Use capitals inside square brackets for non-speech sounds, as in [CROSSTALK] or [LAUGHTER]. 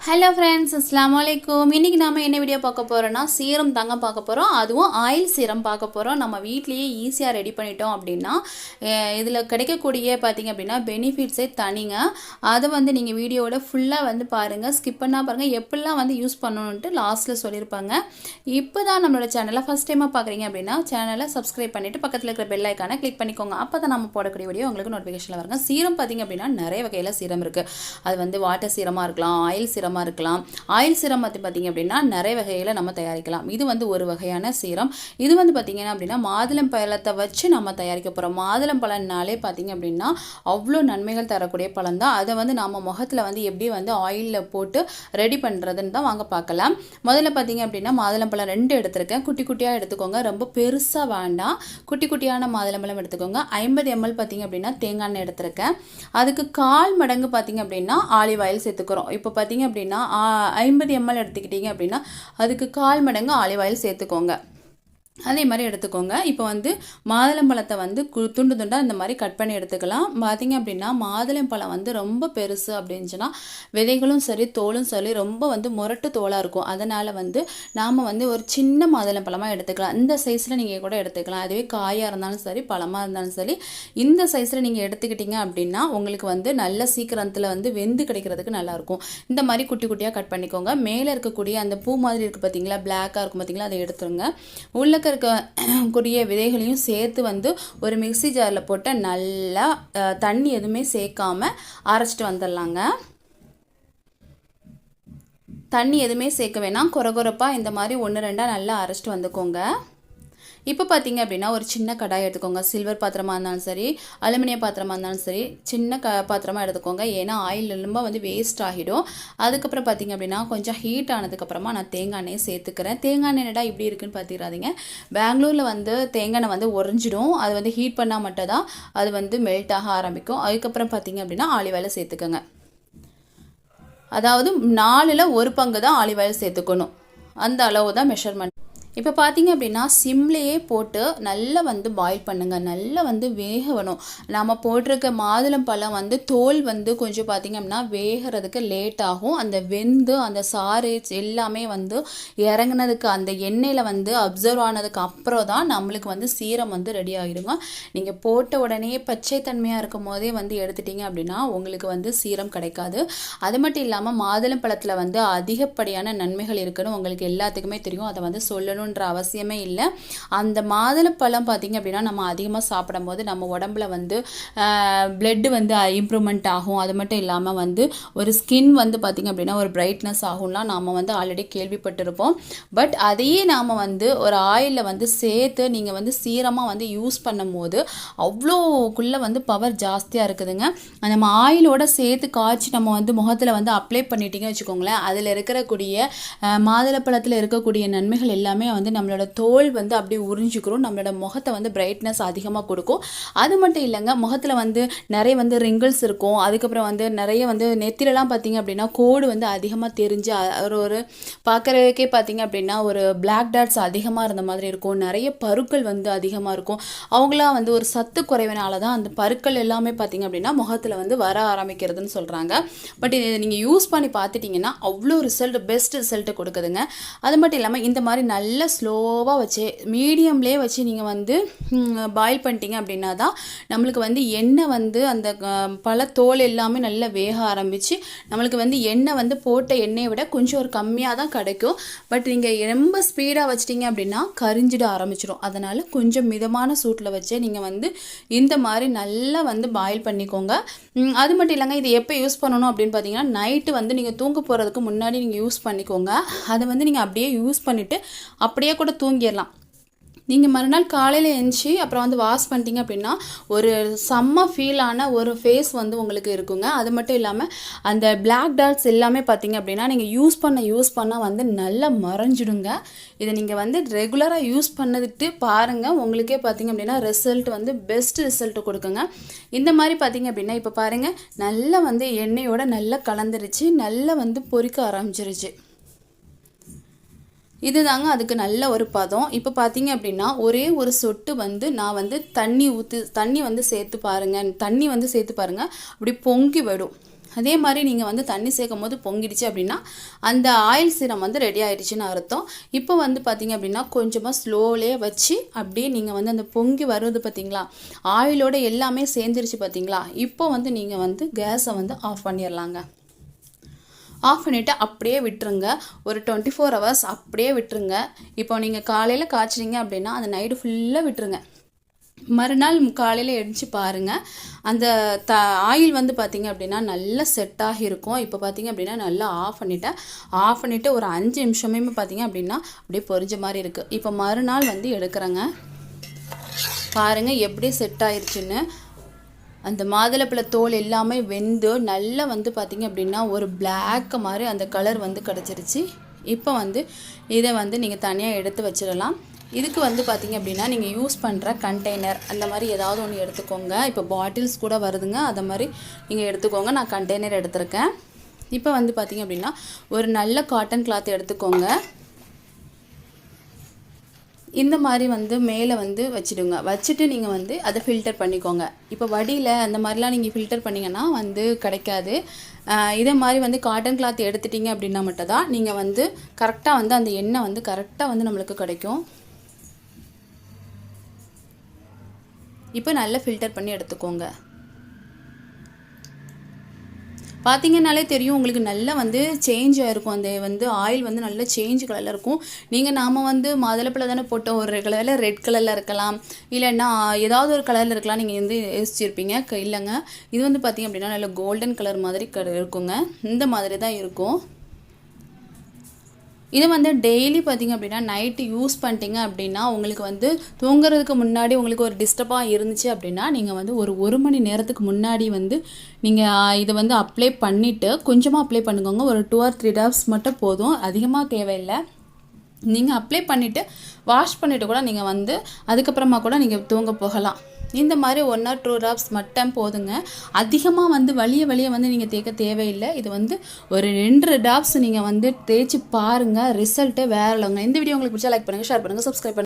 Hello friends அஸ்லாம் வலைக்கும் இன்றைக்கி நம்ம என்ன வீடியோ பார்க்க போகிறோன்னா சீரம் தாங்க பார்க்க போகிறோம் அதுவும் ஆயில் சீரம் பார்க்க போகிறோம் நம்ம வீட்லேயே ஈஸியாக ரெடி பண்ணிட்டோம் அப்படின்னா இதில் கிடைக்கக்கூடிய பார்த்தீங்க அப்படின்னா பெனிஃபிட்ஸே தனிங்க. அதை வந்து நீங்கள் வீடியோவோட ஃபுல்லாக வந்து பாருங்கள் ஸ்கிப் பண்ணால் பாருங்கள் எப்படிலாம் வந்து யூஸ் பண்ணணுன்ட்டு லாஸ்ட்டில் சொல்லியிருப்பாங்க. இப்போ தான் நம்மளோட சேனலை ஃபஸ்ட் டைமாக பார்க்குறீங்க அப்படின்னா சேனலை சப்ஸ்கிரைப் பண்ணிவிட்டு பக்கத்தில் இருக்கிற பெல் ஐக்கானை கிளிக் பண்ணிக்கோங்க. அப்போ தான் நம்ம போடக்கூடிய வீடியோ உங்களுக்கு நோட்டிஃபிகேஷனில் வருங்க. சீரம் பார்த்தீங்க அப்படின்னா நிறைய வகையில் சீரம் இருக்குது அது வந்து வாட்டர் சீரமாக இருக்கலாம் ஆயில் சீரம் சீரமாக இருக்கலாம். ஆயில் சீரம் பற்றி பார்த்தீங்க அப்படின்னா நிறைய வகையில் நம்ம தயாரிக்கலாம். இது வந்து ஒரு வகையான சீரம். இது வந்து பார்த்திங்கன்னா அப்படின்னா மாதுளம் பழத்தை வச்சு நம்ம தயாரிக்க போகிறோம் மாதுளம் பழம்னாலே பார்த்தீங்க அப்படின்னா அவ்வளோ நன்மைகள் தரக்கூடிய பழம் தான். அதை வந்து நம்ம முகத்தில் வந்து எப்படி வந்து ஆயிலில் போட்டு ரெடி பண்ணுறதுன்னு தான் வாங்க பார்க்கலாம் முதல்ல பார்த்தீங்க அப்படின்னா மாதுளம்பழம் ரெண்டு எடுத்திருக்கேன். குட்டி குட்டியாக எடுத்துக்கோங்க. ரொம்ப பெருசாக வேண்டாம். குட்டி குட்டியான மாதுளம்பழம் எடுத்துக்கோங்க. ஐம்பது எம்எல் பார்த்தீங்க அப்படின்னா தேங்காய் எண்ணெய் எடுத்திருக்கேன். அதுக்கு கால் மடங்கு பார்த்தீங்க அப்படின்னா ஆலிவ் ஆயில் சேர்த்துக்கிறோம். இப்போ பார்த்தீங்க அப்படின்னா ஐம்பது எம்எல் எடுத்துக்கிட்டீங்க அப்படின்னா அதுக்கு கால் மடங்கு ஆலிவ் ஆயில் சேர்த்துக்கோங்க. அதே மாதிரி எடுத்துக்கோங்க. இப்போ வந்து மாதுளம்பழத்தை வந்து கு துண்டு துண்டாக இந்த மாதிரி கட் பண்ணி எடுத்துக்கலாம். பார்த்தீங்க அப்படின்னா மாதுளம்பழம் வந்து ரொம்ப பெருசு அப்படின்னுச்சுன்னா விதைகளும் சரி தோலும் சரி ரொம்ப வந்து முரட்டு தோலாக இருக்கும். அதனால் வந்து நாம் வந்து ஒரு சின்ன மாதுளம்பழமாக எடுத்துக்கலாம். இந்த சைஸில் நீங்கள் கூட எடுத்துக்கலாம். அதுவே காயாக இருந்தாலும் சரி பழமாக இருந்தாலும் சரி. இந்த சைஸில் நீங்கள் எடுத்துக்கிட்டீங்க அப்படின்னா உங்களுக்கு வந்து நல்ல சீக்கிரத்தில் வந்து வெந்து கிடைக்கிறதுக்கு நல்லாயிருக்கும் இந்த மாதிரி குட்டி குட்டியாக கட் பண்ணிக்கோங்க. மேலே இருக்கக்கூடிய அந்த பூ மாதிரி இருக்குது பார்த்தீங்களா பிளாக்காக இருக்கும் பார்த்தீங்களா அதை எடுத்துருங்க. உள்ளக்க இருக்க [CLEARS THROAT] கூடிய விதைகளையும் சேர்த்து வந்து ஒரு மிக்சி ஜாரில் போட்டு நல்லா தண்ணி எதுவுமே சேர்க்காம அரைச்சிட்டு வந்துடலாங்க. தண்ணி எதுவுமே சேர்க்க வேணாம். குறகுறப்பாக இந்த மாதிரி ஒன்று ரெண்டாக நல்லா அரைச்சிட்டு வந்துக்கோங்க. இப்போ பார்த்தீங்க அப்படின்னா ஒரு சின்ன கடாய் எடுத்துக்கோங்க. சில்வர் பாத்திரமாக இருந்தாலும் சரி அலுமினிய பாத்திரமாக இருந்தாலும் சரி சின்ன க பாத்திரமாக எடுத்துக்கோங்க. ஏன்னா ஆயில் ரொம்ப வந்து வேஸ்ட் ஆகிடும். அதுக்கப்புறம் பார்த்தீங்க அப்படின்னா கொஞ்சம் ஹீட் ஆனதுக்கப்புறமா நான் தேங்காய் எண்ணெயை சேர்த்துக்கிறேன். தேங்காய் எண்ணெய்டா இப்படி இருக்குன்னு பார்த்துக்கிறாதீங்க பெங்களூரில் வந்து தேங்காய் எண்ணெய் வந்து உறைஞ்சிடும். அது வந்து ஹீட் பண்ணால் மட்டும் தான் அது வந்து மெல்ட் ஆக ஆரம்பிக்கும். அதுக்கப்புறம் பார்த்தீங்க அப்படின்னா ஆலிவ் ஆயில் சேர்த்துக்கோங்க. அதாவது நாலில் ஒரு பங்கு தான் ஆலிவ் ஆயில் சேர்த்துக்கணும். அந்த அளவு தான் மெஷர்மெண்ட் இப்போ பார்த்தீங்க அப்படின்னா சிம்லேயே போட்டு நல்லா வந்து பாயில் பண்ணுங்கள் நல்லா வந்து வேக வேணும். நம்ம போட்டிருக்க மாதுளம் பழம் வந்து தோல் வந்து கொஞ்சம் பார்த்தீங்க அப்படின்னா வேகிறதுக்கு லேட் ஆகும். அந்த வெந்து அந்த சாறு எல்லாமே வந்து இறங்குனதுக்கு அந்த எண்ணெயில் வந்து அப்சர்வ் ஆனதுக்கு அப்புறம் தான் நம்மளுக்கு வந்து சீரம் வந்து ரெடி ஆகிடுங்க. நீங்கள் போட்ட உடனே பச்சை தன்மையாக இருக்கும் போதே வந்து எடுத்துட்டீங்க அப்படின்னா உங்களுக்கு வந்து சீரம் கிடைக்காது. அது மட்டும் இல்லாமல் மாதுளம் பழத்தில் வந்து அதிகப்படியான நன்மைகள் இருக்குன்னு உங்களுக்கு எல்லாத்துக்குமே தெரியும். அதை வந்து சொல்லணும் சாப்பிடணுன்ற அவசியமே இல்லை. அந்த மாதுளப்பழம் பார்த்தீங்க அப்படின்னா நம்ம அதிகமாக சாப்பிடும்போது நம்ம உடம்புல வந்து பிளட்டு வந்து இம்ப்ரூவ்மெண்ட் ஆகும். அது மட்டும் இல்லாமல் வந்து ஒரு ஸ்கின் வந்து பார்த்திங்க அப்படின்னா ஒரு பிரைட்னஸ் ஆகும்லாம் நாம் வந்து ஆல்ரெடி கேள்விப்பட்டிருப்போம். பட் அதையே நாம் வந்து ஒரு ஆயிலில் வந்து சேர்த்து நீங்கள் வந்து சீரமாக வந்து யூஸ் பண்ணும்போது அவ்வளோக்குள்ளே வந்து பவர் ஜாஸ்தியாக இருக்குதுங்க. நம்ம ஆயிலோட சேர்த்து காய்ச்சி நம்ம வந்து முகத்தில் வந்து அப்ளை பண்ணிட்டீங்க வச்சுக்கோங்களேன். அதில் இருக்கக்கூடிய மாதுளப்பழத்தில் இருக்கக்கூடிய நன்மைகள் எல்லாமே வந்து நம்மளோட தோல் வந்து அப்படியே உறிஞ்சிக்கிறோம். நம்மளோட முகத்தை வந்து பிரைட்னஸ் அதிகமாக கொடுக்கும். அது மட்டும் இல்லைங்க முகத்தில் வந்து நிறைய வந்து ரிங்கிள்ஸ் இருக்கும். அதுக்கப்புறம் வந்து நிறைய வந்து நெத்திலலாம் பார்த்தீங்க அப்படின்னா கோடு வந்து அதிகமாக தெரிஞ்சு ஒரு ஒரு பார்க்குறதுக்கே பார்த்தீங்க அப்படின்னா ஒரு பிளாக் டாட்ஸ் அதிகமாக இருந்த மாதிரி இருக்கும். நிறைய பருக்கள் வந்து அதிகமாக இருக்கும். அவங்களாம் வந்து ஒரு சத்து குறைவினால தான் அந்த பருக்கள் எல்லாமே பார்த்தீங்க அப்படின்னா முகத்தில் வந்து வர ஆரம்பிக்கிறதுன்னு சொல்கிறாங்க பட் இதை நீங்கள் யூஸ் பண்ணி பார்த்துட்டிங்கன்னா அவ்வளோ ரிசல்ட் பெஸ்ட் ரிசல்ட்டு கொடுக்குதுங்க. அது மட்டும் இல்லாமல் இந்த மாதிரி நல்ல நல்லா ஸ்லோவாக வச்சு மீடியம்லேயே வச்சு நீங்கள் வந்து பாயில் பண்ணிட்டீங்க அப்படின்னா தான் நம்மளுக்கு வந்து எண்ணெய் வந்து அந்த பழத்தோல் எல்லாமே நல்லா வேக ஆரம்பித்து நம்மளுக்கு வந்து எண்ணெய் வந்து போட்ட எண்ணெயை விட கொஞ்சம் ஒரு கம்மியாக தான் கிடைக்கும். பட் நீங்கள் ரொம்ப ஸ்பீடாக வச்சிட்டிங்க அப்படின்னா கரிஞ்சிட ஆரம்பிச்சிடும் அதனால் கொஞ்சம் மிதமான சூட்டில் வச்சு நீங்கள் வந்து இந்த மாதிரி நல்லா வந்து பாயில் பண்ணிக்கோங்க. அது மட்டும் இல்லைங்க இது எப்போ யூஸ் பண்ணணும் அப்படின்னு பார்த்தீங்கன்னா நைட்டு வந்து நீங்கள் தூங்க போகிறதுக்கு முன்னாடி நீங்கள் யூஸ் பண்ணிக்கோங்க. அதை வந்து நீங்கள் அப்படியே யூஸ் பண்ணிவிட்டு அப்படியே கூட தூங்கிடலாம். நீங்கள் மறுநாள் காலையில் எழுந்துச்சி அப்புறம் வந்து வாஷ் பண்ணிட்டீங்க அப்படின்னா ஒரு செம்ம ஃபீலான ஒரு ஃபேஸ் வந்து உங்களுக்கு இருக்குங்க. அது மட்டும் இல்லாமல் அந்த பிளாக் டாட்ஸ் எல்லாமே பார்த்தீங்க அப்படின்னா நீங்கள் யூஸ் பண்ண யூஸ் பண்ணால் வந்து நல்லா மறைஞ்சிடுங்க. இதை நீங்கள் வந்து ரெகுலராக யூஸ் பண்ணதுட்டு பாருங்கள் உங்களுக்கே பார்த்தீங்க அப்படின்னா ரிசல்ட் வந்து பெஸ்ட் ரிசல்ட் கொடுக்குங்க. இந்த மாதிரி பார்த்தீங்க அப்படின்னா இப்போ பாருங்கள் நல்லா வந்து எண்ணெயோட நல்லா கலந்துருச்சு நல்லா வந்து பொறிக்க ஆரம்பிச்சிருச்சு. இதுதாங்க அதுக்கு நல்ல ஒரு பதம். இப்போ பார்த்தீங்க அப்படின்னா ஒரே ஒரு சொட்டு வந்து நான் வந்து தண்ணி ஊற்று தண்ணி வந்து சேர்த்து பாருங்கள் தண்ணி வந்து சேர்த்து பாருங்கள் அப்படி பொங்கி விடும் அதே மாதிரி நீங்கள் வந்து தண்ணி சேர்க்கும் போது பொங்கிடுச்சு அப்படின்னா அந்த ஆயில் சீரம் வந்து ரெடி ஆகிடுச்சின்னு அர்த்தம். இப்போ வந்து பார்த்தீங்க அப்படின்னா கொஞ்சமாக ஸ்லோலே வச்சு அப்படியே நீங்கள் வந்து அந்த பொங்கி வருது பார்த்தீங்களா ஆயிலோட எல்லாமே சேர்ந்துருச்சு பார்த்தீங்களா இப்போ வந்து நீங்கள் வந்து கேஸை வந்து ஆஃப் பண்ணிடலாங்க ஆஃப் பண்ணிவிட்டு அப்படியே விட்டுருங்க. ஒரு டுவெண்ட்டி ஃபோர் ஹவர்ஸ் அப்படியே விட்டுருங்க. இப்போ நீங்கள் காலையில் காய்ச்சிங்க அப்படின்னா அந்த நைட்டு ஃபுல்லாக விட்டுருங்க. மறுநாள் காலையில் எழுந்துச்சு பாருங்கள் அந்த த ஆயில் வந்து பார்த்திங்க அப்படின்னா நல்லா செட் ஆகியிருக்கும் இப்போ பார்த்திங்க அப்படின்னா நல்லா ஆஃப் பண்ணிட்டேன் ஆஃப் பண்ணிவிட்டு ஒரு அஞ்சு நிமிஷமே பார்த்திங்க அப்படின்னா அப்படியே பொரிஞ்ச மாதிரி இருக்குது இப்போ மறுநாள் வந்து எடுக்கிறேங்க. பாருங்கள் எப்படி செட் ஆயிடுச்சுன்னு அந்த மாதுளப்பழ தோல் எல்லாமே வெந்து நல்லா வந்து பார்த்திங்க அப்படின்னா ஒரு பிளாக் மாதிரி அந்த கலர் வந்து கிடச்சிருச்சு. இப்போ வந்து இதை வந்து நீங்கள் தனியாக எடுத்து வச்சிடலாம். இதுக்கு வந்து பார்த்திங்க அப்படின்னா நீங்கள் யூஸ் பண்ணுற கண்டெய்னர் அந்த மாதிரி ஏதாவது ஒன்று எடுத்துக்கோங்க. இப்போ பாட்டில்ஸ் கூட வருதுங்க. அதை மாதிரி நீங்கள் எடுத்துக்கோங்க. நான் கண்டெய்னர் எடுத்திருக்கேன். இப்போ வந்து பார்த்திங்க அப்படின்னா ஒரு நல்ல காட்டன் கிளாத் எடுத்துக்கோங்க. இந்த மாதிரி வந்து மேலே வந்து வச்சுடுங்க. வச்சுட்டு நீங்கள் வந்து அதை ஃபில்டர் பண்ணிக்கோங்க. இப்போ வடியில் அந்த மாதிரிலாம் நீங்கள் ஃபில்டர் பண்ணிங்கன்னா வந்து கிடைக்காது. இதே மாதிரி வந்து காட்டன் கிளாத் எடுத்துட்டீங்க அப்படின்னா மட்டும் தான் நீங்கள் வந்து கரெக்டாக வந்து அந்த எண்ணெய் வந்து கரெக்டாக வந்து நம்மளுக்கு கிடைக்கும். இப்போ நல்லா ஃபில்டர் பண்ணி எடுத்துக்கோங்க. பார்த்தீங்கன்னாலே தெரியும் உங்களுக்கு நல்லா வந்து சேஞ்ச் ஆயிருக்கும். அந்த வந்து ஆயில் வந்து நல்ல சேஞ்ச் கலரில் இருக்கும். நீங்கள் நாம் வந்து மாதுளப்பில் தானே போட்டோம். ஒரு கலரில் ரெட் கலரில் இருக்கலாம். இல்லைன்னா ஏதாவது ஒரு கலரில் இருக்கலாம். நீங்கள் வந்து யோசிச்சிருப்பீங்க. இல்லைங்க. இது வந்து பார்த்தீங்க அப்படின்னா நல்ல கோல்டன் கலர் மாதிரி க இருக்குங்க. இந்த மாதிரி தான் இருக்கும். இதை வந்து டெய்லி பார்த்தீங்க அப்படின்னா நைட்டு யூஸ் பண்ணிட்டீங்க அப்படின்னா உங்களுக்கு வந்து தூங்குறதுக்கு முன்னாடி உங்களுக்கு ஒரு டிஸ்டர்பாக இருந்துச்சு அப்படின்னா நீங்கள் வந்து ஒரு ஒரு மணி நேரத்துக்கு முன்னாடி வந்து நீங்கள் இதை வந்து அப்ளை பண்ணிவிட்டு கொஞ்சமாக அப்ளை பண்ணிக்கோங்க. ஒரு டூ ஆர் த்ரீ டாப்ஸ் மட்டும் போதும். அதிகமாக தேவையில்லை. நீங்கள் அப்ளை பண்ணிவிட்டு வாஷ் பண்ணிவிட்டு கூட நீங்கள் வந்து அதுக்கப்புறமா கூட நீங்கள் தூங்க போகலாம். இந்த மாதிரி ஒன் ஆர் டூ ட்ராப்ஸ் மட்டும் போதுங்க. அதிகமாக வந்து வழிய வலிய வந்து நீங்கள் தேய்க்க தேவையில்லை. இது வந்து ஒரு ரெண்டு ட்ராப்ஸ் நீங்கள் வந்து தேய்ச்சி பாருங்கள் ரிசல்ட்டே வேறு இல்லைங்க இந்த வீடியோ உங்களுக்கு பிடிச்சா லைக் பண்ணுங்கள் ஷேர் பண்ணுங்கள் சப்ஸ்கிரைப் பண்ணுங்கள்